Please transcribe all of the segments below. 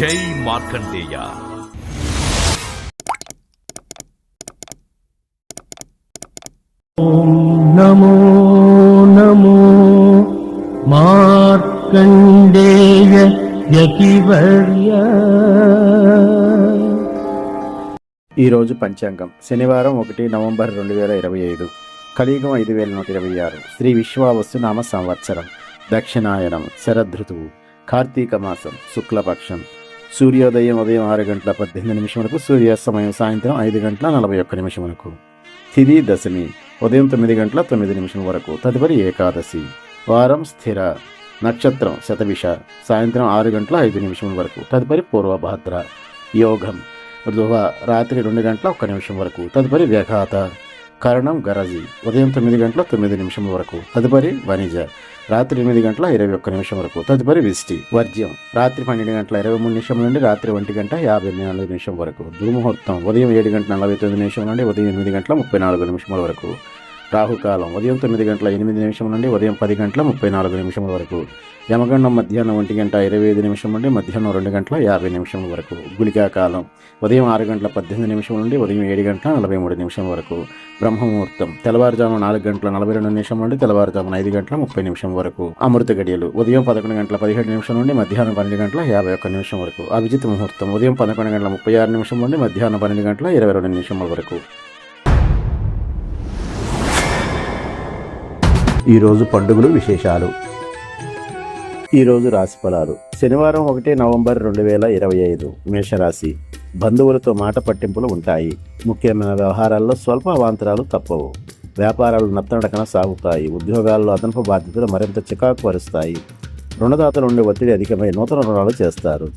జై మార్కండేయ. నమో నమో మార్కండేయ యతివర్య. ఈరోజు పంచాంగం. శనివారం ఒకటి నవంబర్ రెండు వేల ఇరవై ఐదు. కలియుగం ఐదు వేల నూట ఇరవై ఆరు. శ్రీ విశ్వావస్తు నామ సంవత్సరం. దక్షిణాయనం శరదృతువు కార్తీక మాసం శుక్లపక్షం. సూర్యోదయం ఉదయం ఆరు గంటల పద్దెనిమిది నిమిషములకు సూర్యాస్తమయం సాయంత్రం ఐదు గంటల నలభై ఒక్క నిమిషములకు తిది దశమి ఉదయం తొమ్మిది గంటల తొమ్మిది నిమిషం వరకు తదుపరి ఏకాదశి. వారం స్థిర నక్షత్రం శతవిష సాయంత్రం ఆరు గంటల ఐదు నిమిషం వరకు తదుపరి పూర్వభాద్ర. యోగం ధ్రువ రాత్రి రెండు గంటల ఒక్క నిమిషం వరకు తదుపరి వ్యఘాత. కరణం గరజి ఉదయం తొమ్మిది గంటల తొమ్మిది నిమిషం వరకు తదుపరి వణిజ రాత్రి ఎనిమిది గంటల ఇరవై ఒక్క నిమిషం వరకు తదుపరి విష్టి వర్జ్యం. రాత్రి పన్నెండు గంటల ఇరవై మూడు నిమిషం నుండి రాత్రి ఒంటి గంట యాభై నాలుగు నిమిషం వరకు. దుర్ముహూర్తం ఉదయం ఏడు గంటల నలభై తొమ్మిది నిమిషం నుండి ఉదయం ఎనిమిది గంటల ముప్పై నాలుగు నిమిషముల వరకు. రాహుకాలం. ఉదయం తొమ్మిది గంటల ఎనిమిది నిమిషం నుండి ఉదయం పది గంటల ముప్పై నాలుగు నిమిషముల వరకు. యమగండం మధ్యాహ్నం ఒంటి గంట ఇరవై ఐదు నిమిషం నుండి మధ్యాహ్నం రెండు గంటల యాభై నిమిషం వరకు. గుళికాకాలం. ఉదయం ఆరు గంటల పద్దెనిమిది నిమిషం నుండి ఉదయం ఏడు గంటల నలభై మూడు నిమిషం వరకు. బ్రహ్మముహూర్తం. తెల్లవారుజామున నాలుగు గంటల నలభై రెండు నిమిషం నుండి తెల్లవారుజామున ఐదు గంటల ముప్పై నిమిషం వరకు. అమృత గడియలు. ఉదయం పదకొండు గంటల పదిహేడు నిమిషం నుండి మధ్యాహ్నం పన్నెండు గంటల యాభై ఒక్క నిమిషం వరకు. అభిజిత్ ముహూర్తం. ఉదయం పదకొండు గంటల ముప్పై ఆరు నిమిషం నుండి మధ్యాహ్నం పన్నెండు గంటల ఇరవై రెండు నిమిషముల వరకు. ఈరోజు పండుగలు విశేషాలు. ఈరోజు రాశి ఫలాలు. శనివారం ఒకటి నవంబర్ రెండు వేల ఇరవై ఐదు మేషరాశి. బంధువులతో మాట పట్టింపులు ఉంటాయి. ముఖ్యమైన వ్యవహారాల్లో స్వల్ప అవాంతరాలు తప్పవు. వ్యాపారాలు నత్తనడకన సాగుతాయి. ఉద్యోగాల్లో అదనపు బాధ్యతలు మరింత చికాకు పరుస్తాయి రుణదాతల నుండి ఒత్తిడి అధికమై నూతన రుణాలు చేస్తారు.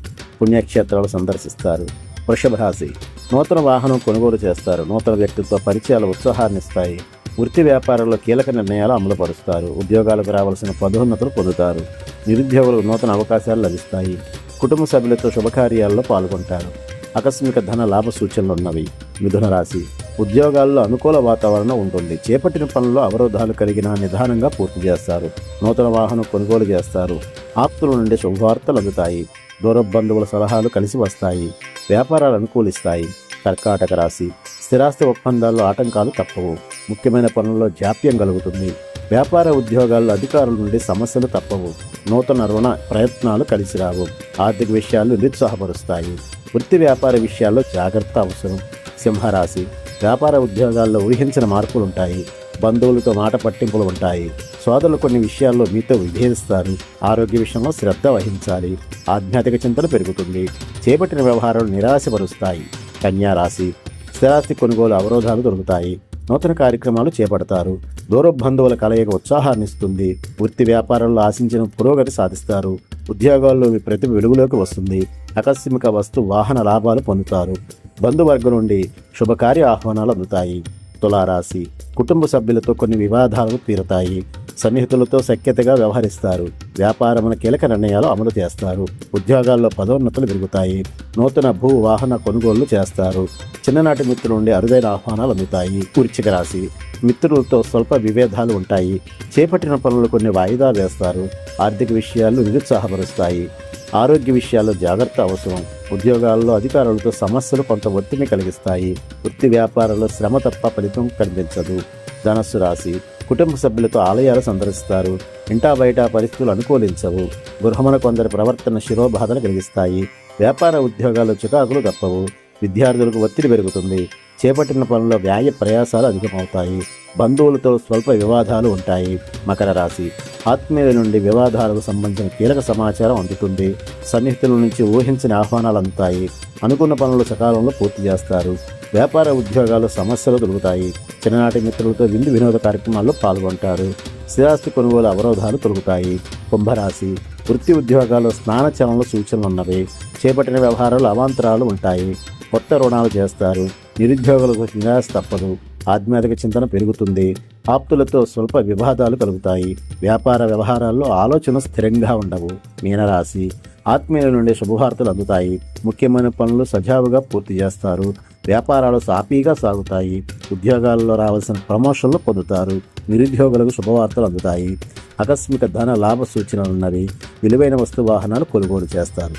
పుణ్యక్షేత్రాలు సందర్శిస్తారు. వృషభ రాశి నూతన వాహనం కొనుగోలు చేస్తారు. నూతన వ్యక్తిత్వ పరిచయాలు ఉత్సాహాన్నిస్తాయి వృత్తి వ్యాపారాల్లో కీలక నిర్ణయాలు అమలుపరుస్తారు. ఉద్యోగాలకు రావాల్సిన పదోన్నతులు పొందుతారు. నిరుద్యోగులకు నూతన అవకాశాలు లభిస్తాయి. కుటుంబ సభ్యులతో శుభకార్యాల్లో పాల్గొంటారు. ఆకస్మిక ధన లాభ సూచనలు ఉన్నవి. మిథున రాశి. ఉద్యోగాల్లో అనుకూల వాతావరణం ఉంటుంది. చేపట్టిన పనుల్లో అవరోధాలు కలిగిన నిదానంగా పూర్తి చేస్తారు. నూతన వాహనం కొనుగోలు చేస్తారు. ఆప్తుల నుండి శుభవార్తలు అందుతాయి. దూర బంధువుల సలహాలు కలిసి వస్తాయి. వ్యాపారాలు అనుకూలిస్తాయి. కర్కాటక రాశి. స్థిరాస్తి ఒప్పందాల్లో ఆటంకాలు తప్పవు. ముఖ్యమైన పనుల్లో జాప్యం కలుగుతుంది. వ్యాపార ఉద్యోగాల్లో అధికారుల నుండి సమస్యలు తప్పవు. నూతన రుణ ప్రయత్నాలు కలిసి రావు ఆర్థిక విషయాలు నిరుత్సాహపరుస్తాయి. వృత్తి వ్యాపార విషయాల్లో జాగ్రత్త అవసరం. సింహరాశి వ్యాపార ఉద్యోగాల్లో ఊహించిన మార్పులు ఉంటాయి బంధువులతో మాట పట్టింపులు ఉంటాయి. సోదరులు కొన్ని విషయాల్లో మీతో విభేదిస్తారు. ఆరోగ్య విషయంలో శ్రద్ధ వహించాలి. ఆధ్యాత్మిక చింతన పెరుగుతుంది. చేపట్టిన వ్యవహారాలు నిరాశపరుస్తాయి. కన్యారాశి స్థిరాస్తి కొనుగోలు అవరోధాలు దొరుకుతాయి. నూతన కార్యక్రమాలు చేపడతారు. దూర బంధువుల కలయిక ఉత్సాహాన్నిస్తుంది. వృత్తి వ్యాపారంలో ఆశించిన పురోగతి సాధిస్తారు. ఉద్యోగాల్లో మీ ప్రతిభ వెలుగులోకి వస్తుంది. ఆకస్మిక వస్తు వాహన లాభాలు పొందుతారు. బంధువర్గం నుండి శుభకార్య ఆహ్వానాలు అందుతాయి. తులారాశి కుటుంబ సభ్యులతో కొన్ని వివాదాలు తీరుతాయి. సన్నిహితులతో సఖ్యతగా వ్యవహరిస్తారు. వ్యాపారమున కీలక నిర్ణయాలు అమలు చేస్తారు. ఉద్యోగాల్లో పదోన్నతులు పెరుగుతాయి. నూతన భూ వాహన కొనుగోళ్ళు చేస్తారు. చిన్ననాటి మిత్రుల నుండి అరుదైన ఆహ్వానాలు అందుతాయి. వృచ్చిక రాశి మిత్రులతో స్వల్ప విభేదాలు ఉంటాయి. చేపట్టిన పనులు కొన్ని వాయిదా వేస్తారు. ఆర్థిక విషయాలు నిరుత్సాహపరుస్తాయి. ఆరోగ్య విషయాల్లో జాగ్రత్త అవసరం. ఉద్యోగాల్లో అధికారులతో సమస్యలు కొంత ఒత్తిడిని కలిగిస్తాయి. వృత్తి వ్యాపారంలో శ్రమ తప్ప ఫలితం కనిపించదు. ధనస్సు రాశి కుటుంబ సభ్యులతో ఆలయాలు సందర్శిస్తారు. ఇంటా బయట పరిస్థితులు అనుకూలించవు. గృహమున కొందరి ప్రవర్తన శిరోబాధలు కలిగిస్తాయి. వ్యాపార ఉద్యోగాల్లో చికాకులు తప్పవు. విద్యార్థులకు ఒత్తిడి పెరుగుతుంది. చేపట్టిన పనుల్లో వ్యాయ ప్రయాసాలు అధికమవుతాయి. బంధువులతో స్వల్ప వివాదాలు ఉంటాయి. మకర రాశి. ఆత్మీయుల నుండి వివాదాలకు సంబంధించిన కీలక సమాచారం అందుతుంది. సన్నిహితుల నుంచి ఊహించిన ఆహ్వానాలు అందుతాయి. అనుకున్న పనులు సకాలంలో పూర్తి చేస్తారు. వ్యాపార ఉద్యోగాలు సమస్యలు దొరుకుతాయి చిన్ననాటి మిత్రులతో విందు వినోద కార్యక్రమాల్లో పాల్గొంటారు. స్థిరాస్తి కొనుగోలు అవరోధాలు తొలుగుతాయి. కుంభరాశి వృత్తి ఉద్యోగాల్లో స్నానచలనలు సూచనలు ఉన్నవి. చేపట్టిన వ్యవహారాలు అవాంతరాలు ఉంటాయి. కొత్త రుణాలు చేస్తారు. నిరుద్యోగులకు నిరాశ తప్పదు. ఆధ్యాత్మిక చింతన పెరుగుతుంది. ఆప్తులతో స్వల్ప వివాదాలు కలుగుతాయి. వ్యాపార వ్యవహారాల్లో ఆలోచన స్థిరంగా ఉండవు. మీనరాశి ఆత్మీయుల నుండి శుభవార్తలు అందుతాయి. ముఖ్యమైన పనులు సజావుగా పూర్తి చేస్తారు. వ్యాపారాలు సాఫీగా సాగుతాయి. ఉద్యోగాల్లో రావాల్సిన ప్రమోషన్లు పొందుతారు. నిరుద్యోగులకు శుభవార్తలు అందుతాయి. ఆకస్మిక ధన లాభ సూచనలున్నవి విలువైన వస్తు వాహనాలు కొనుగోలు చేస్తారు.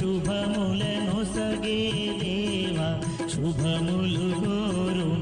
శుభములను సగే దేవా. శుభములు గోరు